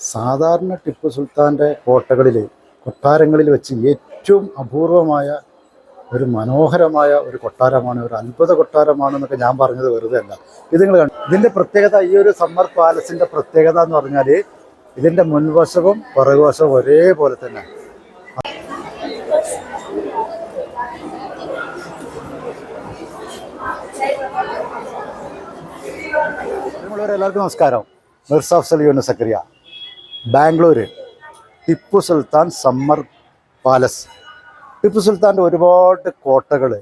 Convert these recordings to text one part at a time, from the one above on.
സാധാരണ ടിപ്പു സുൽത്താന്റെ കോട്ടകളിൽ കൊട്ടാരങ്ങളിൽ വെച്ച് ഏറ്റവും അപൂർവമായ ഒരു മനോഹരമായ ഒരു കൊട്ടാരമാണ് ഒരു അത്ഭുത കൊട്ടാരമാണെന്നൊക്കെ ഞാൻ പറഞ്ഞത് വെറുതെ അല്ല. ഇത് നിങ്ങൾ കണ്ടു. ഇതിന്റെ പ്രത്യേകത ഈ ഒരു സമ്മർ പാലസിന്റെ പ്രത്യേകത എന്ന് പറഞ്ഞാൽ ഇതിന്റെ മുൻവശവും പുറകുവശവും ഒരേപോലെ തന്നെ. നിങ്ങളൊരു എല്ലാവർക്കും നമസ്കാരം. Mirzaf Afzal Yunus Bangalore Tipu Sultan summer palace. Tipu സുൽത്താന്റെ ഒരുപാട് കോട്ടകൾ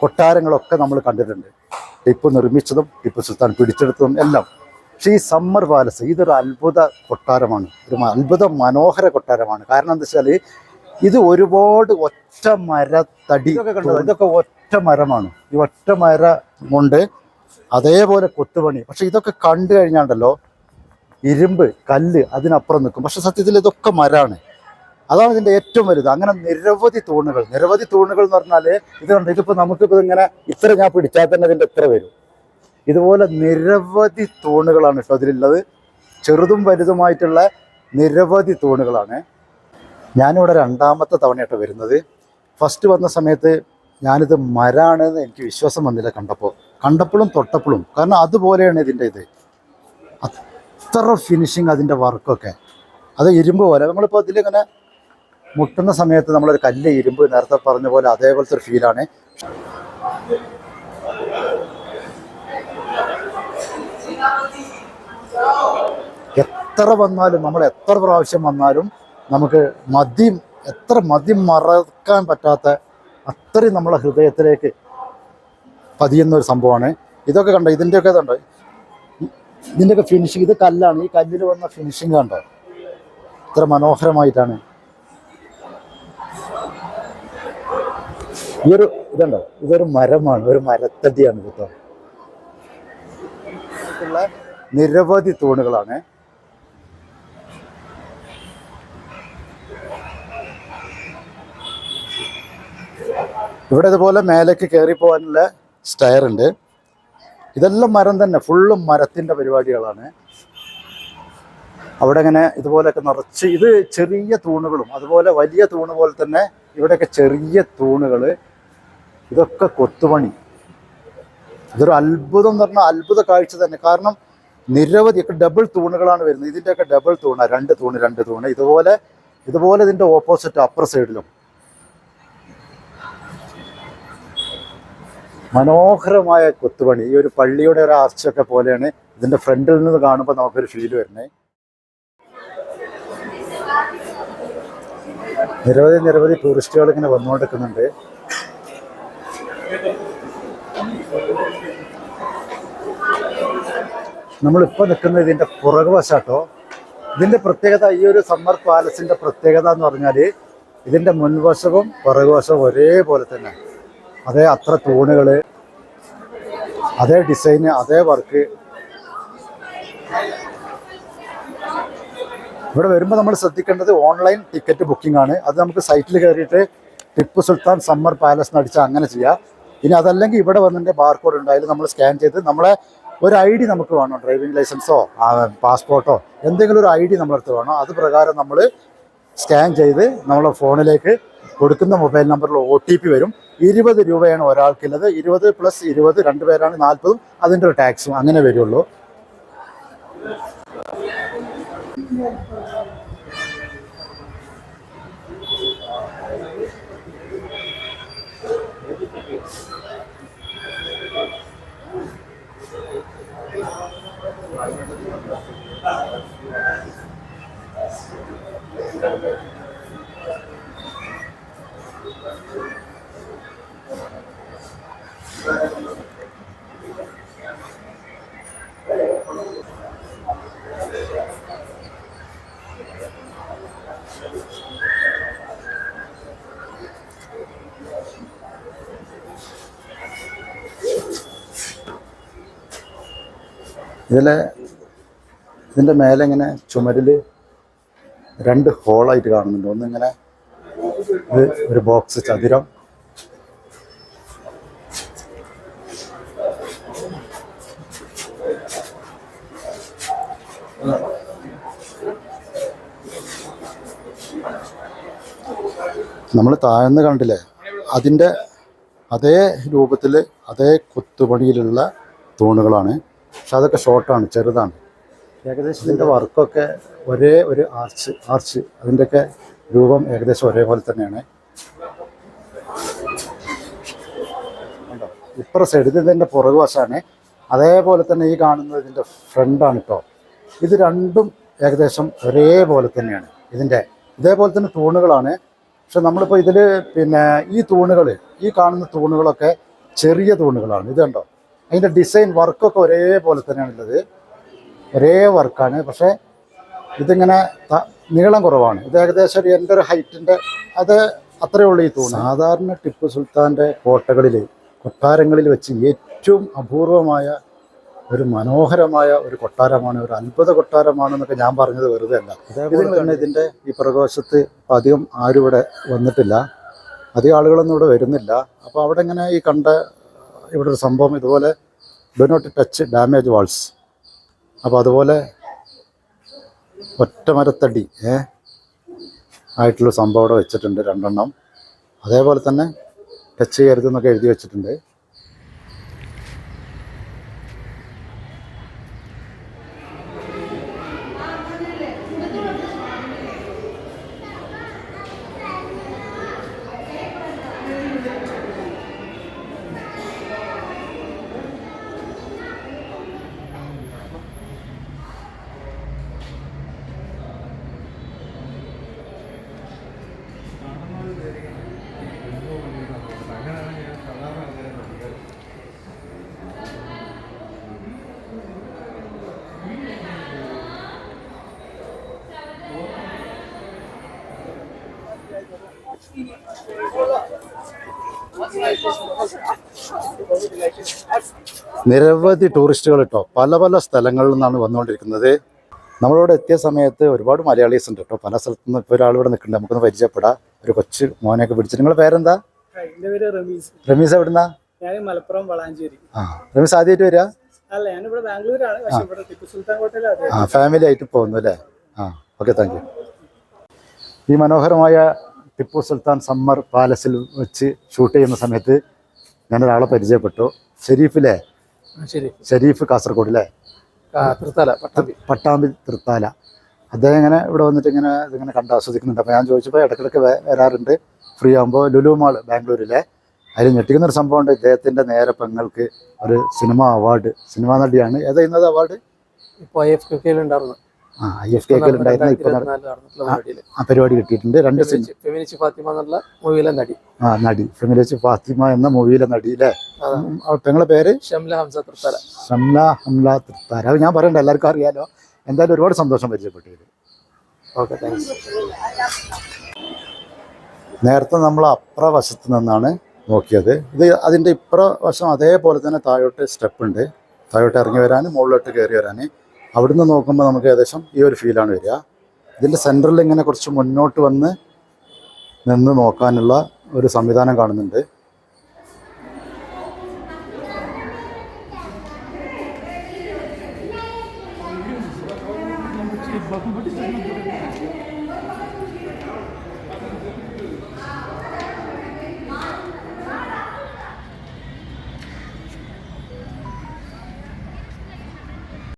കൊട്ടാരങ്ങളൊക്കെ നമ്മൾ കണ്ടിട്ടുണ്ട്. ടിപ്പു നിർമ്മിച്ചതും ടിപ്പു സുൽത്താൻ പിടിച്ചെടുത്തതും എല്ലാം. പക്ഷേ ഈ സമ്മർ പാലസ് ഇതൊരു അത്ഭുത കൊട്ടാരമാണ്. ഒരു അത്ഭുത മനോഹര കൊട്ടാരമാണ്. കാരണം എന്താ വെച്ചാൽ ഇത് ഒരുപാട് ഒറ്റ മരത്തടി ഇതൊക്കെ ഒറ്റ മരമാണ്. ഈ ഒറ്റ മരം കൊണ്ട് അതേപോലെ കൊത്തുപണി. പക്ഷെ ഇതൊക്കെ കണ്ടു കഴിഞ്ഞാണ്ടല്ലോ ഇരുമ്പ് കല്ല് അതിനപ്പുറം നിൽക്കും. പക്ഷെ സത്യത്തിൽ ഇതൊക്കെ മരമാണ് അതാണ് ഇതിന്റെ ഏറ്റവും വലുത്. അങ്ങനെ നിരവധി തൂണുകൾ. നിരവധി തൂണുകൾ എന്ന് പറഞ്ഞാൽ ഇത് കണ്ട് ഇതിപ്പോൾ നമുക്കിപ്പോൾ ഇങ്ങനെ ഇത്ര ഞാൻ പിടിച്ചാൽ തന്നെ ഇതിന്റെ ഇത്ര വരും. ഇതുപോലെ നിരവധി തൂണുകളാണ് കേട്ടോ അതിലുള്ളത് ചെറുതും വലുതുമായിട്ടുള്ള നിരവധി തൂണുകളാണ്. ഞാനിവിടെ രണ്ടാമത്തെ തവണയായിട്ട് വരുന്നത്. ഫസ്റ്റ് വന്ന സമയത്ത് ഞാനിത് മരാണെന്ന് എനിക്ക് വിശ്വാസം വന്നില്ല കണ്ടപ്പോൾ. കണ്ടപ്പോഴും തൊട്ടപ്പോഴും. കാരണം അതുപോലെയാണ് ഇതിന്റെ ഇത്. അത്ര ഫിനിഷിങ് അതിന്റെ വർക്കൊക്കെ. അത് ഇരുമ്പ് പോലെ. നമ്മളിപ്പോൾ ഇതിലിങ്ങനെ മുട്ടുന്ന സമയത്ത് നമ്മളൊരു കല്ല് ഇരുമ്പ് നേരത്തെ പറഞ്ഞ പോലെ അതേപോലത്തെ ഒരു ഫീലാണ് എത്ര വന്നാലും നമ്മൾ എത്ര പ്രാവശ്യം വന്നാലും നമുക്ക് മദ്യം എത്ര മദ്യം മറക്കാൻ പറ്റാത്ത അത്രയും നമ്മളെ ഹൃദയത്തിലേക്ക് പതിയുന്ന ഒരു സംഭവമാണ്. ഇതൊക്കെ കണ്ടോ? ഇതിന്റെയൊക്കെ ഇതുണ്ട്? ഇതിന്റെയൊക്കെ ഫിനിഷിങ് ഇത് കല്ലാണ്. ഈ കല്ലിൽ വന്ന ഫിനിഷിങ് കണ്ടോ? ഇത്ര മനോഹരമായിട്ടാണ്. ഈ ഒരു ഇതുണ്ടോ? ഇതൊരു മരമാണ്. ഒരു മരത്തടിയാണ് കേട്ടോ. നിരവധി തൂണുകളാണ്. ഇവിടെ ഇതുപോലെ മേലേക്ക് കയറി പോകാനുള്ള സ്റ്റയർ ഉണ്ട് ഇതെല്ലാം മരം തന്നെ ഫുള്ളും മരത്തിന്റെ പരിപാടികളാണ്. അവിടെ ഇങ്ങനെ ഇതുപോലെയൊക്കെ നിറച്ച് ഇത് ചെറിയ തൂണുകളും അതുപോലെ വലിയ തൂണ് പോലെ തന്നെ ഇവിടെയൊക്കെ ചെറിയ തൂണുകൾ ഇതൊക്കെ കൊത്തുപണി. ഇതൊരു അത്ഭുതം എന്ന് പറഞ്ഞാൽ അത്ഭുത കാഴ്ച തന്നെ. കാരണം നിരവധി ഒക്കെ ഡബിൾ തൂണുകളാണ് വരുന്നത്. ഇതിന്റെയൊക്കെ ഡബിൾ തൂണ രണ്ട് തൂണ് രണ്ട് തൂണ്. ഇതുപോലെ ഇതുപോലെ ഇതിന്റെ ഓപ്പോസിറ്റ് അപ്പർ സൈഡിലും മനോഹരമായ കൊത്തുപണി. ഈ ഒരു പള്ളിയുടെ ഒരു ആർച്ചൊക്കെ പോലെയാണ് ഇതിന്റെ ഫ്രണ്ടിൽ നിന്ന് കാണുമ്പോൾ നമുക്കൊരു ഫീൽ വരുന്നത് നിരവധി നിരവധി ടൂറിസ്റ്റുകൾ ഇങ്ങനെ വന്നുകൊണ്ടിരിക്കുന്നുണ്ട്. നമ്മളിപ്പോൾ നിൽക്കുന്നത് ഇതിന്റെ പുറകുവശാട്ടോ ഇതിന്റെ പ്രത്യേകത ഈ ഒരു സമ്മർ പാലസിന്റെ പ്രത്യേകത എന്ന് പറഞ്ഞാൽ ഇതിന്റെ മുൻവശവും പുറകുവശവും ഒരേപോലെ തന്നെ അതേ അത്ര തൂണുകൾ അതേ ഡിസൈന് അതേ വർക്ക്. ഇവിടെ വരുമ്പോൾ നമ്മൾ ശ്രദ്ധിക്കേണ്ടത് ഓൺലൈൻ ടിക്കറ്റ് ബുക്കിംഗ് ആണ് അത് നമുക്ക് സൈറ്റിൽ കയറിയിട്ട് ടിപ്പു സുൽത്താൻ സമ്മർ പാലസ് എന്ന് അടിച്ചാൽ അങ്ങനെ ചെയ്യാം. ഇനി അതല്ലെങ്കിൽ ഇവിടെ വന്നിട്ട് ബാർകോഡ് ഉണ്ട് അതിൽ നമ്മൾ സ്കാൻ ചെയ്ത് നമ്മളെ ഒരു ഐ ഡി നമുക്ക് വേണം ഡ്രൈവിംഗ് ലൈസൻസോ പാസ്പോർട്ടോ എന്തെങ്കിലും ഒരു ഐ ഡി നമ്മളടുത്ത് വേണം. അത് പ്രകാരം നമ്മൾ സ്കാൻ ചെയ്ത് നമ്മളെ ഫോണിലേക്ക് കൊടുക്കുന്ന മൊബൈൽ നമ്പറിൽ ഒ വരും. ഇരുപത് രൂപയാണ് ഒരാൾക്കുള്ളത്. ഇരുപത് പ്ലസ് ഇരുപത് രണ്ട് പേരാണ് നാൽപ്പതും അതിന്റെ ഒരു ടാക്സും അങ്ങനെ വരുള്ളൂ. ഇതിലെ ഇതിന്റെ മേലെ ഇങ്ങനെ ചുമരിൽ രണ്ട് ഹോളായിട്ട് കാണുന്നുണ്ട്. ഒന്നിങ്ങനെ ഇത് ഒരു ബോക്സ് ചതുരം. നമ്മൾ താഴ്ന്ന് കണ്ടില്ലേ? അതിന്റെ അതേ രൂപത്തിൽ അതേ കൊത്തുപണിയിലുള്ള തൂണുകളാണ്. പക്ഷെ അതൊക്കെ ഷോർട്ടാണ് ചെറുതാണ്. ഏകദേശം ഇതിന്റെ വർക്കൊക്കെ ഒരേ ഒരു ആർച്ച് ആർച്ച് അതിന്റെയൊക്കെ രൂപം ഏകദേശം ഒരേപോലെ തന്നെയാണ്. ഇപ്പുറ സൈഡ് ഇത് ഇതിന്റെ പുറകു വശമാണ് അതേപോലെ തന്നെ ഈ കാണുന്നത് ഇതിന്റെ ഫ്രണ്ടാണ് കേട്ടോ ഇത് രണ്ടും ഏകദേശം ഒരേപോലെ തന്നെയാണ്. ഇതിന്റെ ഇതേപോലെ തന്നെ തൂണുകളാണ്. പക്ഷെ നമ്മളിപ്പോൾ ഇതിൽ പിന്നെ ഈ തൂണുകൾ ഈ കാണുന്ന തൂണുകളൊക്കെ ചെറിയ തൂണുകളാണ്. ഇത് കണ്ടോ? അതിന്റെ ഡിസൈൻ വർക്കൊക്കെ ഒരേപോലെ തന്നെയാണ് ഉള്ളത്. ഒരേ വർക്കാണ് പക്ഷേ ഇതിങ്ങനെ നീളം കുറവാണ്. ഇത് ഏകദേശം ഒരു എന്റെ ഒരു ഹൈറ്റിന്റെ അത് അത്രയേ ഉള്ളൂ ഈ തൂണ്. സാധാരണ ടിപ്പു സുൽത്താന്റെ കോട്ടകളിൽ കൊട്ടാരങ്ങളിൽ വെച്ച് ഏറ്റവും അപൂർവമായ ഒരു മനോഹരമായ ഒരു കൊട്ടാരമാണ് ഒരു അത്ഭുത കൊട്ടാരമാണെന്നൊക്കെ ഞാൻ പറഞ്ഞത് വെറുതെ അല്ല. അതേപോലെ തന്നെ ഇതിന്റെ ഈ പ്രകോശത്ത് അധികം ആരും ഇവിടെ വന്നിട്ടില്ല. അധികം ആളുകളൊന്നും ഇവിടെ വരുന്നില്ല. അപ്പോൾ അവിടെ ഇങ്ങനെ ഈ കണ്ട ഇവിടെ ഒരു സംഭവം ഇതുപോലെ do not touch damage walls. അപ്പോൾ അതുപോലെ ഒറ്റമരത്തടി ഏ ആയിട്ടുള്ള സംഭവം അവിടെ വെച്ചിട്ടുണ്ട് രണ്ടെണ്ണം. അതേപോലെ തന്നെ ടച്ച് ചെയ്യരുതെന്നൊക്കെ എഴുതി വെച്ചിട്ടുണ്ട്. നിരവധി ടൂറിസ്റ്റുകൾ കേട്ടോ പല പല സ്ഥലങ്ങളിൽ നിന്നാണ് വന്നുകൊണ്ടിരിക്കുന്നത്. നമ്മളോട് എത്തിയ സമയത്ത് ഒരുപാട് മലയാളീസ് ഉണ്ട് കേട്ടോ പല സ്ഥലത്തു നിന്ന് ഇപ്പോൾ ഒരാൾ ഇവിടെ നിൽക്കുന്നുണ്ട് നമുക്കൊന്ന് പരിചയപ്പെടാം. ഒരു കൊച്ചു മോനെയൊക്കെ പിടിച്ച്. നിങ്ങളുടെ പേരെന്താ? റമീസ്. എവിടുന്ന? മലപ്പുറം വളാഞ്ചേരി. ആ റമീസ് ആദ്യമായിട്ട് വരിക അല്ല ഞാനിവിടെ ബാംഗ്ലൂരാണ് പക്ഷെ ഇവിടെ ടിപ്പു സുൽത്താൻ ആ ഫാമിലി ആയിട്ട് പോകുന്നു അല്ലേ? ആ ഓക്കെ താങ്ക് യു ഈ മനോഹരമായ ടിപ്പു സുൽത്താൻ സമ്മർ പാലസിൽ വെച്ച് ഷൂട്ട് ചെയ്യുന്ന സമയത്ത് ഞാനൊരാളെ പരിചയപ്പെട്ടു. ഷെരീഫിലെ ഷെരീഫ് കാസർഗോഡ് അല്ലേ തൃത്തല പട്ടാമ്പി. പട്ടാമ്പി തൃത്താല. അദ്ദേഹം ഇങ്ങനെ ഇവിടെ വന്നിട്ട് ഇങ്ങനെ ഇതിങ്ങനെ കണ്ട് ആസ്വദിക്കുന്നുണ്ട്. അപ്പോൾ ഞാൻ ചോദിച്ചപ്പോൾ ഇടയ്ക്കിടയ്ക്ക് വരാറുണ്ട്. ഫ്രീ ആകുമ്പോൾ ലുലു മാൾ ബാംഗ്ലൂരിലെ. അതിൽ ഞെട്ടിക്കുന്ന ഒരു സംഭവമുണ്ട്. ഇദ്ദേഹത്തിന്റെ നേരെ പെങ്ങൾക്ക് ഒരു സിനിമ അവാർഡ് സിനിമാ നടിയാണ്. ഏതാ ഇന്നത് അവാർഡ്? ഇപ്പോൾ ഐ എഫ് കെയിൽ ഉണ്ടായിരുന്നു ആ ഐ എഫ് കെ ഉണ്ടായിരുന്ന ഇപ്പോൾ ആ പരിപാടി കിട്ടിയിട്ടുണ്ട്. രണ്ട് സിനിമ ഫെമിനിച്ച് ഫാത്തിമ എന്നുള്ള മൂവിയിലെ നടി. ആ നടി. ഫെമിനിച്ച് ഫാത്തിമ എന്ന മൂവിയിലെ നടിയിലെ പെങ്ങളെ പേര്? ഷംല ഹംസ തൃത്തല. ഷംല ഹംല തൃത്താര ഞാൻ പറയണ്ട എല്ലാവർക്കും അറിയാലോ. എന്തായാലും ഒരുപാട് സന്തോഷം പരിചയപ്പെട്ടത് ഓക്കെ താങ്ക്സ് നേരത്തെ നമ്മൾ അപ്ര വശത്ത് നിന്നാണ് നോക്കിയത്. ഇത് അതിന്റെ ഇപ്ര വശം അതേപോലെ തന്നെ താഴോട്ട് സ്റ്റെപ്പ് ഉണ്ട് താഴോട്ട് ഇറങ്ങി വരാനും മുകളിലോട്ട് കയറി വരാൻ അവിടുന്ന് നോക്കുമ്പോൾ നമുക്ക് ഏകദേശം ഈ ഒരു ഫീലാണ് വരിക. ഇതിന്റെ സെന്ററിൽ ഇങ്ങനെ കുറച്ച് മുന്നോട്ട് വന്ന് നിന്ന് നോക്കാനുള്ള ഒരു സംവിധാനം കാണുന്നുണ്ട്.